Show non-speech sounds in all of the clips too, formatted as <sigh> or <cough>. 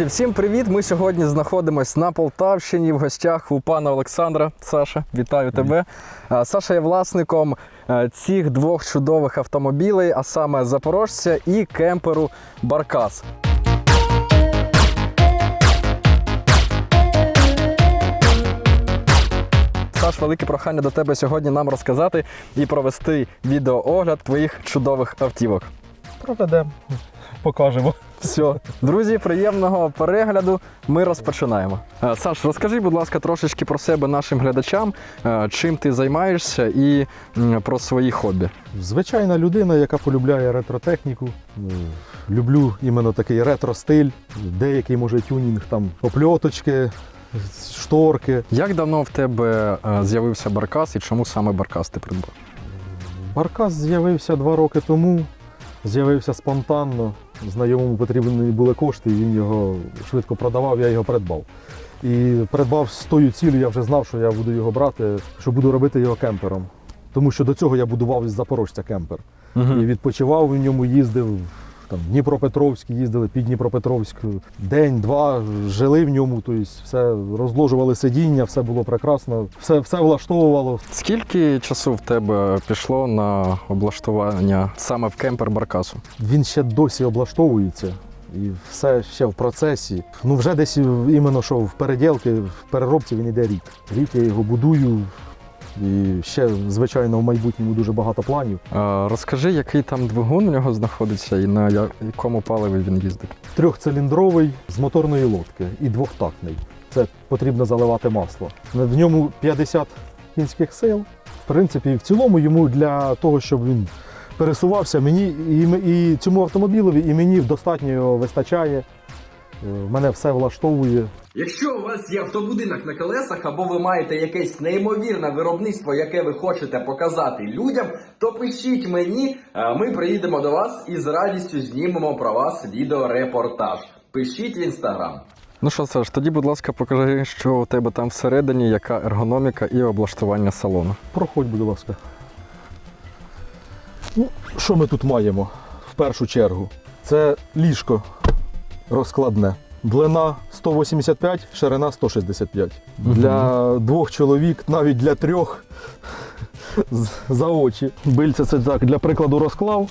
Друзі, всім привіт! Ми сьогодні знаходимося на Полтавщині в гостях у пана Олександра. Саша, вітаю тебе. Саша є власником е, цих двох чудових автомобілей, а саме запорожця і кемперу Баркас. Саш, велике прохання до тебе сьогодні нам розказати і провести відеоогляд твоїх чудових автівок. Проведемо, покажемо. Все, друзі, приємного перегляду. Ми розпочинаємо. Е, Саш, розкажи, будь ласка, трошечки про себе нашим глядачам, е, чим ти займаєшся і про свої хобі. Звичайна людина, яка полюбляє ретротехніку. Е, Люблю іменно такий ретро-стиль, деякий може тюнінг, там опльоточки, шторки. Як давно в тебе з'явився баркас і чому саме баркас ти придбав? Баркас з'явився два роки тому, з'явився спонтанно. Знайомому потрібні були кошти, і він його швидко продавав, я його придбав. І придбав з тою цілею, я вже знав, що я буду його брати, що буду робити його кемпером. Тому що до цього я будував із Запорожця кемпер. І відпочивав в ньому, їздив там Дніпропетровськ, їздили під Дніпропетровськ день-два, жили в ньому, тобто все розложували сидіння, все було прекрасно, все, все влаштовувало. Скільки часу в тебе пішло на облаштування саме в кемпер баркасу? Він ще досі облаштовується. І все ще в процесі. Ну вже десь іменно що в переділки, в переробці він йде рік. Рік я його будую. І ще, звичайно, в майбутньому дуже багато планів. Е, Розкажи, який там двигун у нього знаходиться і на якому паливі він їздить. Трьохциліндровий з моторної лодки і двохтактний. Це потрібно заливати масло. В ньому 50 кінських сил. В принципі, в цілому йому для того, щоб він пересувався, мені і, і цьому автомобілеві, і мені достатньо вистачає. Е, Мене все влаштовує. Якщо у вас є автобудинок на колесах, або ви маєте якесь неймовірне виробництво, яке ви хочете показати людям, то пишіть мені, ми приїдемо до вас і з радістю знімемо про вас відеорепортаж. Пишіть в інстаграм. Ну що, Саш, тоді, будь ласка, покажи, що у тебе там всередині, яка ергономіка і облаштування салону. Проходь, будь ласка. Ну, що ми тут маємо в першу чергу? Це ліжко розкладне. Длина 185, ширина 165. Для двох чоловік, навіть для трьох за очі. Бильце це так, для прикладу, розклав.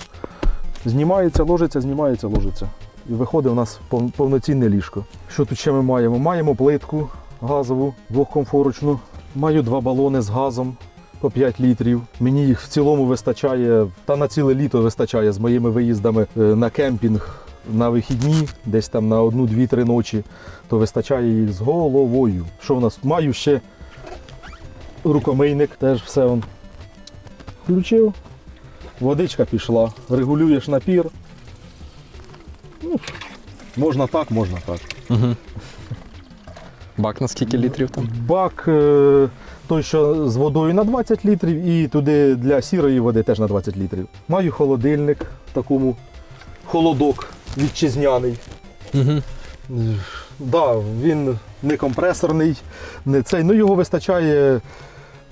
Знімається, ложиться, знімається, ложиться. І виходить у нас повноцінне ліжко. Що тут ще ми маємо? Маємо плитку газову, двохкомфорочну. Маю два балони з газом по 5 літрів. Мені їх в цілому вистачає, та на ціле літо вистачає з моїми виїздами е, на кемпінг на вихідні, десь там на одну, дві, три ночі, то вистачає їх з головою. Що в нас? Маю ще рукомийник, теж все он включив. Водичка пішла, регулюєш напір. Ну, можна так, можна так. Угу. Бак на скільки літрів там? Бак е, той, що з водою на 20 літрів, і туди для сірої води теж на 20 літрів. Маю холодильник в такому холодок вітчизняний. Угу. Да, він не компресорний, не цей. Ну його вистачає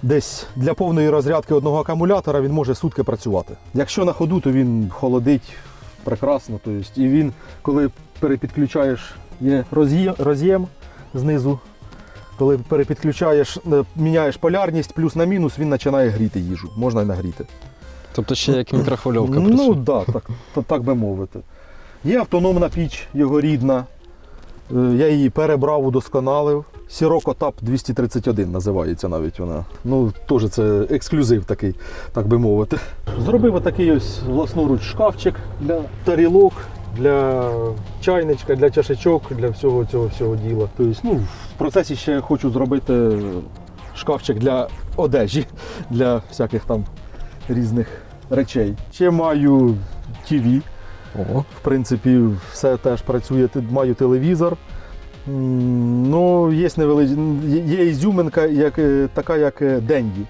десь для повної розрядки одного акумулятора, він може сутки працювати. Якщо на ходу, то він холодить прекрасно. Тобто, і він, коли перепідключаєш, є роз'єм, знизу. Коли перепідключаєш, е, міняєш полярність плюс на мінус, він починає гріти їжу. Можна й нагріти. Тобто ще як мікрохвильовка Ну да, так, так, так би мовити. Є автономна піч, його рідна. Е, Я її перебрав, удосконалив. Сіроко Тап 231 називається навіть вона. Ну, теж це ексклюзив такий, так би мовити. Зробив отакий ось власноруч шкафчик для тарілок, для чайничка, для чашечок, для всього цього всього діла. Тобто, ну, в процесі ще хочу зробити шкафчик для одежі, для всяких там різних речей. Ще маю ТВ. О, В принципі, все теж працює. Маю телевізор. Ну, є невелич... є ізюминка, як, е, така, як е, Денді.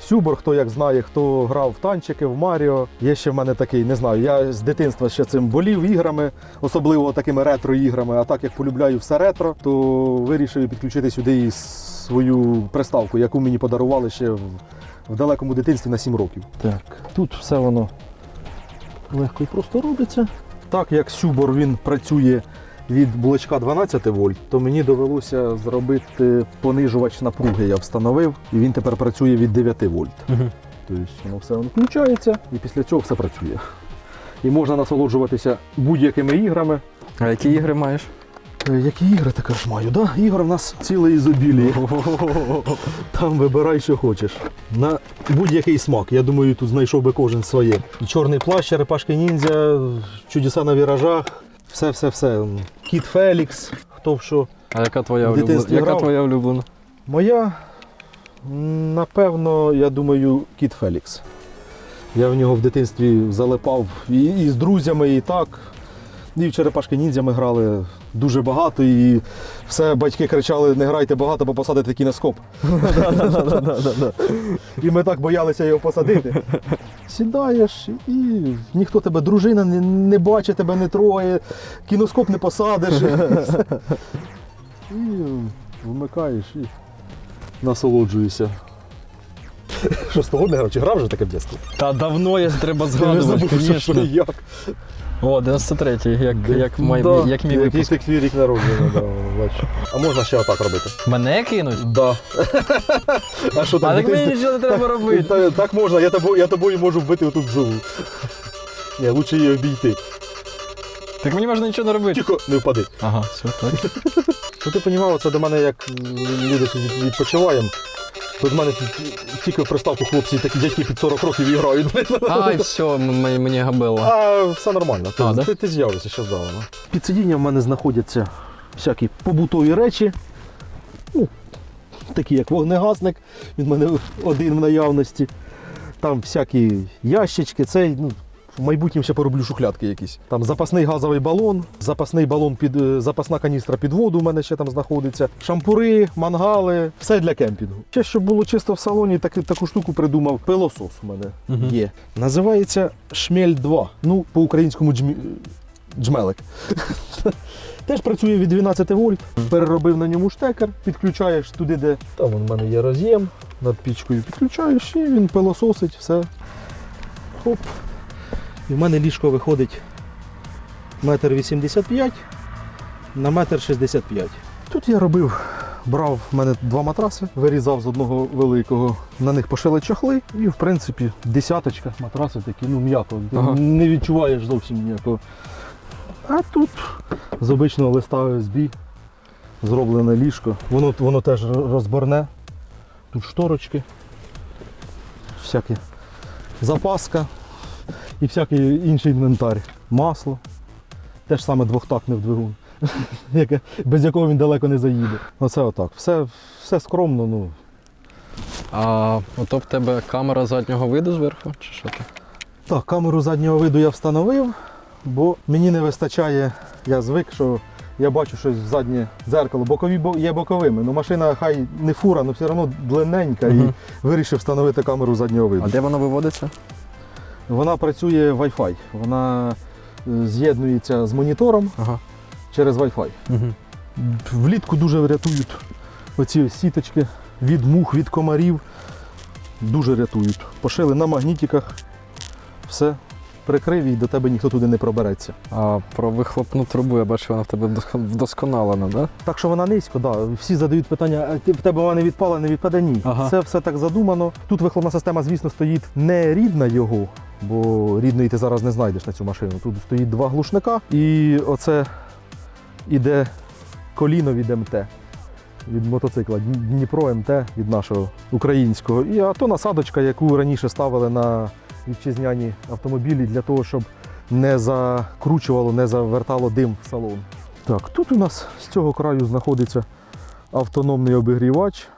Сюбор, хто як знає, хто грав в танчики, в Маріо. Є ще в мене такий, не знаю. Я з дитинства ще цим болів іграми, особливо такими ретро-іграми. А так як полюбляю все ретро, то вирішив підключити сюди і свою приставку, яку мені подарували ще в, в далекому дитинстві на 7 років. Так, тут все воно легко і просто робиться. Так як Сюбор він працює від блочка 12 вольт, то мені довелося зробити понижувач напруги. Я встановив, і він тепер працює від 9 вольт. Угу. Тобто воно все включається і після цього все працює. І можна насолоджуватися будь-якими іграми. А які ігри маєш? Е, Які ігри таке ж маю? Да? Ігор в нас ціле ізобіліє. <laughs> Там вибирай, що хочеш. На будь-який смак. Я думаю, тут знайшов би кожен своє. І чорний плащ, черепашки ніндзя, чудеса на віражах, все-все-все. Кіт Фелікс, хто в що. А яка твоя улюблена? Яка твоя улюблена? Моя, напевно, я думаю, Кіт Фелікс. Я в нього в дитинстві залипав і, і з друзями, і так. І в черепашки ніндзя ми грали дуже багато, і все батьки кричали: не грайте багато, бо посадите кіноскоп. <laughs> І ми так боялися його посадити. Сідаєш, і ніхто тебе, дружина не, не бачить, тебе не трогає, кіноскоп не посадиш. І вмикаєш і насолоджуєшся. Що з того не грав? Чи грав вже таке в дитинстві? Та давно я треба Я згадувати, забув, що, що звісно. як. О, 93-й, як, як, май, Да. як мій випуск. ти твій рік народження, да, бачу. А можна ще отак робити? Мене кинуть? Да. <laughs> А що А так мені нічого не треба робити. Та- Так можна, я тобою, я тобою можу вбити оту бджолу. Ні, лучше її обійти. Так мені можна нічого не робити. Тихо, не впади. Ага, все, так. Що ти розумів, це до мене як люди відпочиваємо. То в мене тільки в приставку хлопці такі дядьки під 40 років і грають. Ай, все, м- м- мені габило. А все нормально, ти, А, да? ти, ти з'явишся ще здавано. Під сидінням в мене знаходяться всякі побутові речі. Ну, такі як вогнегасник, він в мене один в наявності. Там всякі ящички, цей, ну, в майбутньому ще пороблю шухлядки якісь. Там запасний газовий балон, запасний балон під е, запасна каністра під воду у мене ще там знаходиться. Шампури, мангали, все для кемпінгу. Ще щоб було чисто в салоні, так, таку штуку придумав. Пилосос у мене Мгм. є. Називається Шмель 2. Ну, по-українському джмі... джмелик. <laughs> Теж працює від 12 вольт. Переробив на ньому штекер, підключаєш туди, де там у мене є роз'єм над пічкою. Підключаєш і він пилососить, все. Хоп. І в мене ліжко виходить метр 85 на метр 65. Тут я робив, брав в мене два матраси, вирізав з одного великого, на них пошили чохли, і в принципі десяточка матраси такі, ну м'яко. Ага. Не відчуваєш зовсім ніякого. А тут з обичного листа OSB зроблене ліжко. Воно, воно теж розборне. Тут шторочки, всякі запаска і всякий інший інвентар. Масло. Теж саме двохтактний двигун, <laughs> без якого він далеко не заїде. Оце отак. Все, все скромно, ну. А ото в тебе камера заднього виду зверху, чи що це? Так, камеру заднього виду я встановив, бо мені не вистачає, я звик, що я бачу щось в заднє дзеркало. Бокові бо- є боковими. Ну машина хай не фура, але все одно длинненька Мгм. і вирішив встановити камеру заднього виду. А де воно виводиться? Вона працює Wi-Fi. Вона е, з'єднується з монітором Ага. через Wi-Fi. Угу. Влітку дуже рятують оці сіточки від мух, від комарів. Дуже рятують. Пошили на магнітиках. Все. Прикрив і до тебе ніхто туди не пробереться. А про вихлопну трубу я бачу, вона в тебе вдосконалена, да? Так що вона низько, да. всі задають питання, а ти- в тебе вона не відпала, не відпаде ні. Ага. Це все так задумано. Тут вихлопна система, звісно, стоїть не рідна його, бо рідної ти зараз не знайдеш на цю машину. Тут стоїть два глушника, і оце іде коліно від МТ. Від мотоцикла Дні- Дніпро МТ від нашого українського. І а то насадочка, яку раніше ставили на вітчизняні автомобілі для того, щоб не закручувало, не завертало дим в салон. Так, тут у нас з цього краю знаходиться автономний обігрівач,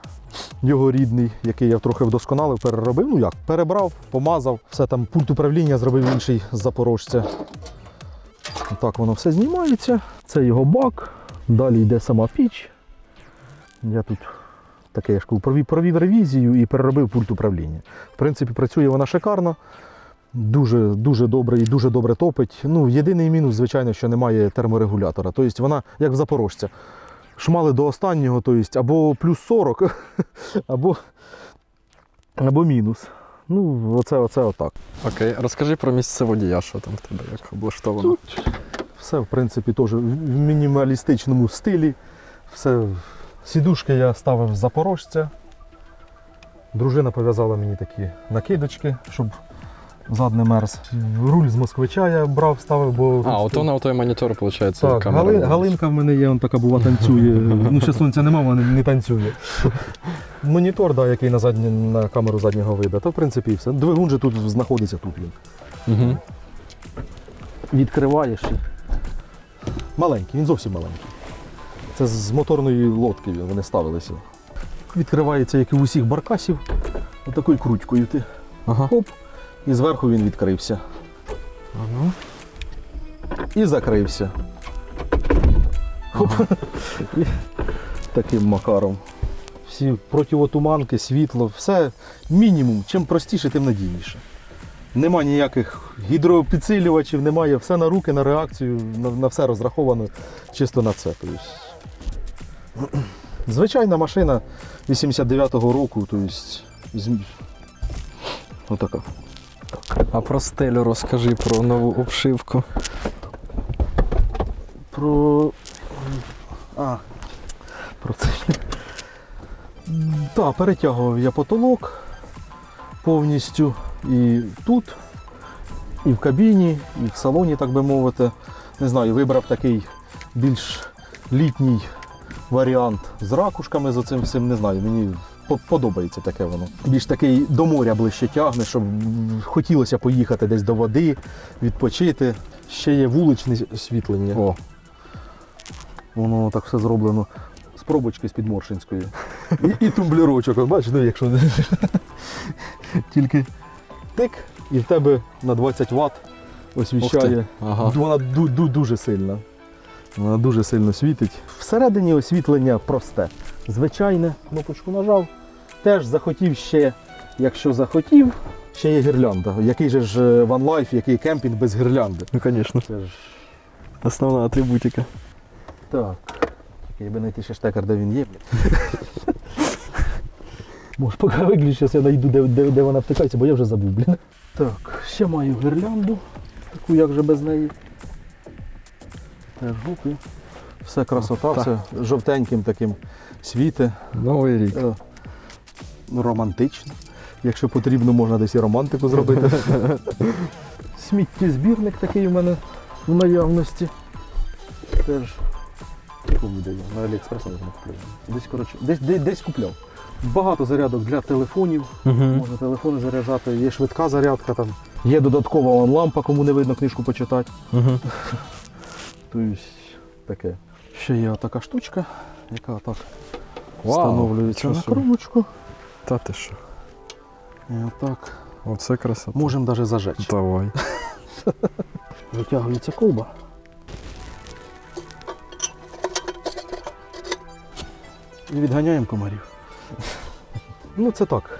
його рідний, який я трохи вдосконалив, переробив. Ну як, перебрав, помазав, все там пульт управління зробив інший з запорожця. Так воно все знімається. Це його бак. Далі йде сама піч. Я тут таке я ж провів, провів ревізію і переробив пульт управління. В принципі, працює вона шикарно. Дуже дуже добре і дуже добре топить. Ну, єдиний мінус, звичайно, що немає терморегулятора. Тобто вона як в Запорожця. Шмали до останнього, тобто або плюс 40, <laughs> або, або мінус. Ну, оце, оце отак. Окей, розкажи про місце водія, що там в тебе, як облаштовано. Тут Все, в принципі, теж в мінімалістичному стилі. Все. Сідушки я ставив з запорожця. Дружина пов'язала мені такі накидочки, щоб зад не мерз. Руль з москвича я брав, ставив, бо. А, ото на той монітор, виходить, Так, камера. Гали. Галинка в мене є, он така була танцює. Ну, ще сонця нема, вона не танцює. Монітор, да, який на, задні, на камеру заднього вида, то в принципі і все. Двигун же тут знаходиться тут він. Угу. Відкриваєш. Маленький, він зовсім маленький. Це з моторної лодки вони ставилися. Відкривається, як і у усіх баркасів, отакою крутькою ти. Ага. Хоп. І зверху він відкрився. Ага. І закрився. Хоп. І Таким макаром. Всі противотуманки, світло, все мінімум. Чим простіше, тим надійніше. Нема ніяких гідропідсилювачів, немає, все на руки, на реакцію, на, на все розраховано чисто на це. Тобто, звичайна машина 89-го року, тобто, отака. А про стелю розкажи про нову обшивку. Про. А, про це. Так, перетягував я потолок повністю і тут, і в кабіні, і в салоні, так би мовити. Не знаю, вибрав такий більш літній варіант з ракушками з оцим всім, не знаю. Мені подобається таке воно. Більш такий до моря ближче тягне, щоб хотілося поїхати десь до води, відпочити. Ще є вуличне освітлення. О, Воно так все зроблено з пробочки з підморшинської. І, і тумблерочок, бачиш, ну, якщо тільки тик, і в тебе на 20 Вт освіщає. ага. Вона ду- ду- дуже сильна. Вона дуже сильно світить. Всередині освітлення просте. Звичайне, кнопочку нажав. Теж захотів ще, якщо захотів, ще є гірлянда. Який же ж е, One Life, який кемпінг без гірлянди. Ну, звісно, Це ж основна атрибутика. Так. Тільки якби знайти ще штекер, де він є. <laughs> Може, поки виключу, я знайду, де, де, де вона втикається, бо я вже забув, блін. Так, ще маю гірлянду, таку як же без неї. Гуки. Все красота, Так. все жовтеньким таким світе. Новий рік. Е, Романтично. Якщо потрібно, можна десь і романтику зробити. <laughs> Сміттєзбірник такий у мене в наявності. Теж? На Аліекспрес не купляв. Десь, коротше, десь, десь, десь купляв. Багато зарядок для телефонів. Угу. Можна телефони заряджати, є швидка зарядка там. Є додаткова онлампа, кому не видно книжку почитати. Угу. <laughs> Тобто таке. Ще є така штучка, яка так Вау, встановлюється на собі. коробочку. Та ти що? І отак. Оце красота. Можемо навіть зажечь. Давай. <laughs> Витягується колба. І відганяємо комарів. Ну, це так.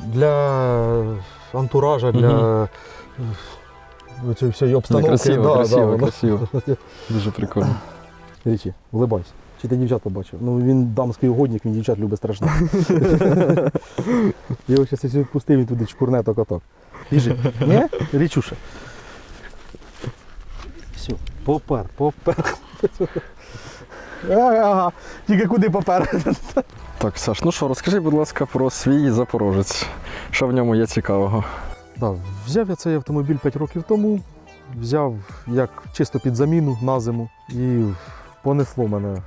Для антуража, для цієї всієї обстановки. красиво, да, красиво, да, красиво. <laughs> Дуже прикольно. Річі, улибайся. Чи ти дівчат побачив? Ну він дамський угодник, він дівчат любить страшно. Я <laughs> його зараз відпустив, він туди чкурне так отак. Біжи. Ні? Річуша. Все, попер, попер. Ага, тільки куди попер? Так, Саш, ну що, розкажи, будь ласка, про свій запорожець. Що в ньому є цікавого? Да, взяв я цей автомобіль 5 років тому. Взяв як чисто під заміну на зиму і понесло мене.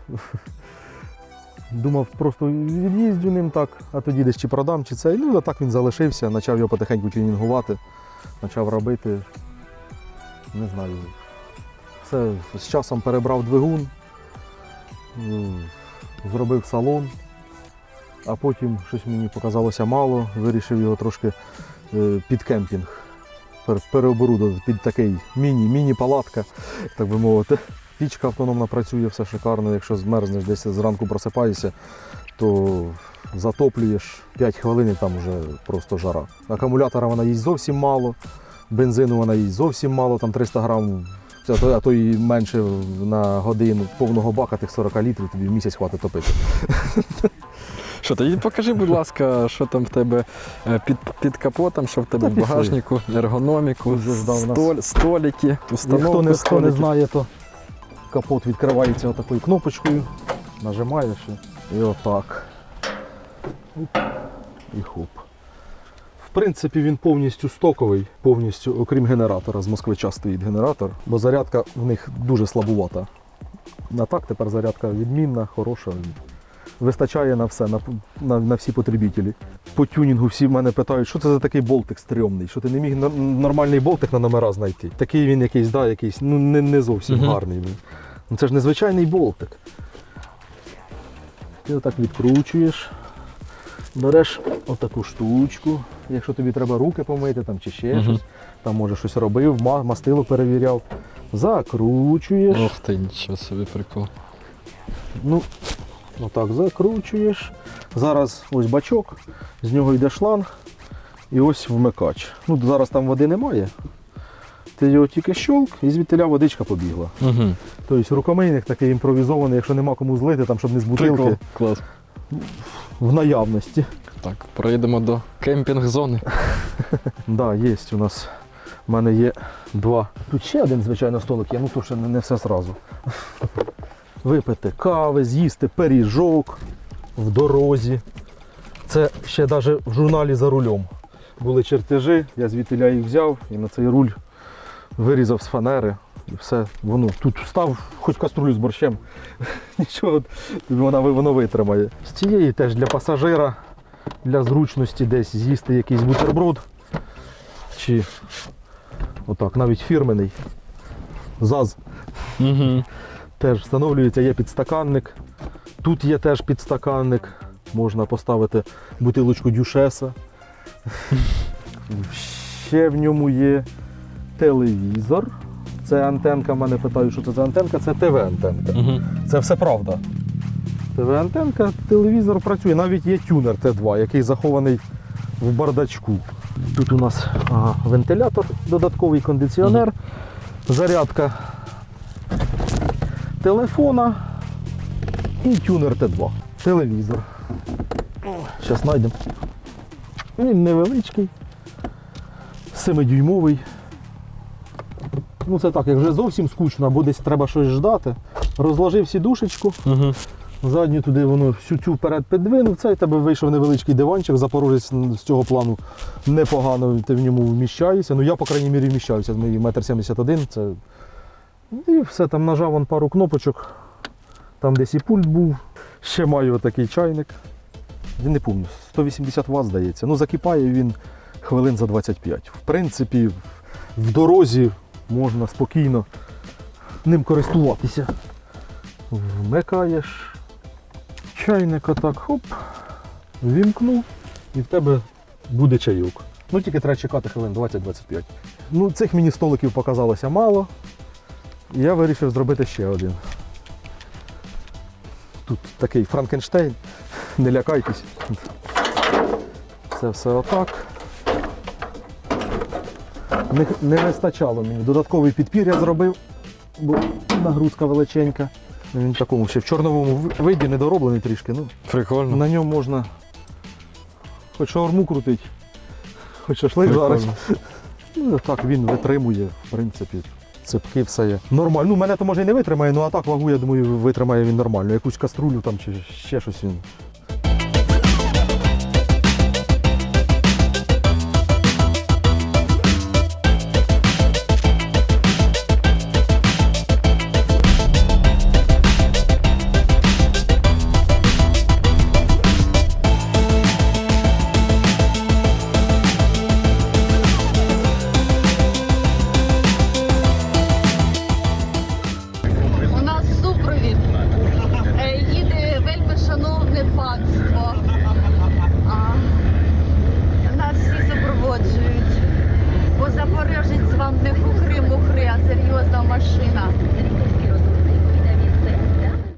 Думав, просто від'їздю ним так, а тоді десь чи продам, чи це. Ну, а так він залишився, почав його потихеньку тюнінгувати, почав робити. Не знаю. Все з часом перебрав двигун, зробив салон, а потім щось мені показалося мало, вирішив його трошки під кемпінг. Пер- Переоборудувати під такий міні, міні-палатка, так би мовити. Пічка автономна працює, все шикарно. Якщо змерзнеш десь зранку просипаєшся, то затоплюєш 5 хвилин і там вже просто жара. Акумулятора вона їсть зовсім мало, бензину вона їсть зовсім мало, там 300 грам, а то і менше на годину. Повного бака тих 40 літрів тобі місяць хватить топити. Що тоді покажи, будь ласка, що там в тебе е, під, під капотом, що в тебе в багажнику, ергономіку, столь, столики, установку Хто не, хто не знає, то капот відкривається отакою кнопочкою, нажимаєш і, і отак. І хоп. В принципі, він повністю стоковий, повністю, окрім генератора. З москвича стоїть генератор, бо зарядка в них дуже слабувата. А так тепер зарядка відмінна, хороша. Вистачає на все, на, на, на всі потребітелі. По тюнінгу всі в мене питають, що це за такий болтик стрьомний, що ти не міг нормальний болтик на номера знайти. Такий він якийсь, да, якийсь, ну не, не зовсім Мгм. гарний. Він. Ну це ж незвичайний болтик. Ти отак відкручуєш, береш отаку штучку, якщо тобі треба руки помити там, чи ще Мгм. щось, там може щось робив, мастило перевіряв. Закручуєш. Ох ти, нічого собі прикол. Ну, отак закручуєш. Зараз ось бачок, з нього йде шланг і ось вмикач. Ну, зараз там води немає. Ти його тільки щолк і звідтиля водичка побігла. Угу. Тобто рукомийник такий імпровізований, якщо нема кому злити, там, щоб не з бутилки. Клас. в наявності. Так, проїдемо до кемпінг-зони. <laughs> Да, є у нас. У мене є два. Тут ще один, звичайно, столик є, ну то ще не, не все зразу. Випити кави, з'їсти пиріжок в дорозі. Це ще навіть в журналі за рулем. Були чертежі, я звідтиля їх взяв і на цей руль вирізав з фанери. І все, воно тут встав, хоч каструлю з борщем. <laughs> Нічого, вона, воно витримає. З цієї теж для пасажира, для зручності десь з'їсти якийсь бутерброд. Чи отак, навіть фірмений. ЗАЗ Угу. Теж встановлюється, є підстаканник. Тут є теж підстаканник. Можна поставити бутилочку дюшеса. Ще в ньому є телевізор. Це антенка, мене питають, що це за антенка, це ТВ-антенка. Угу. Це все правда. ТВ-антенка, телевізор працює, навіть є тюнер Т2, який захований в бардачку. Тут у нас ага, вентилятор, додатковий кондиціонер, зарядка телефона і тюнер Т2. Телевізор. Зараз знайдемо. Він невеличкий, 7-дюймовий. Ну це так, як вже зовсім скучно, або десь треба щось ждати. Розложив сідушечку, Угу. задню туди воно всю цю вперед підвинув. Це і тебе вийшов невеличкий диванчик, запорожець з цього плану непогано ти в ньому вміщаєшся. Ну я, по крайній мірі, вміщаюся. Мій метр сімдесят один. Це... І все, там нажав вон пару кнопочок. Там десь і пульт був. Ще маю отакий чайник. Не пам'ятаю, 180 Вт, здається. Ну, закипає він хвилин за 25. В принципі, в дорозі можна спокійно ним користуватися. Вмикаєш чайник отак, хоп, вімкнув і в тебе буде чайок. Ну тільки треба чекати хвилин 20-25. Ну, цих мені столиків показалося мало. І я вирішив зробити ще один. Тут такий Франкенштейн, не лякайтесь. Це все отак. Не, не вистачало мені. Додатковий підпір я зробив, бо нагрузка величенька. Він в такому ще в чорновому ви- виді недороблений трішки. Ну, Прикольно. на ньому можна хоч шаурму крутити, хоч шашлик. Прикольно. Ну, так він витримує, в принципі. Цепки все є. Нормально. Ну, мене то може і не витримає, ну а так вагу, я думаю, витримає він нормально. Якусь каструлю там чи ще щось він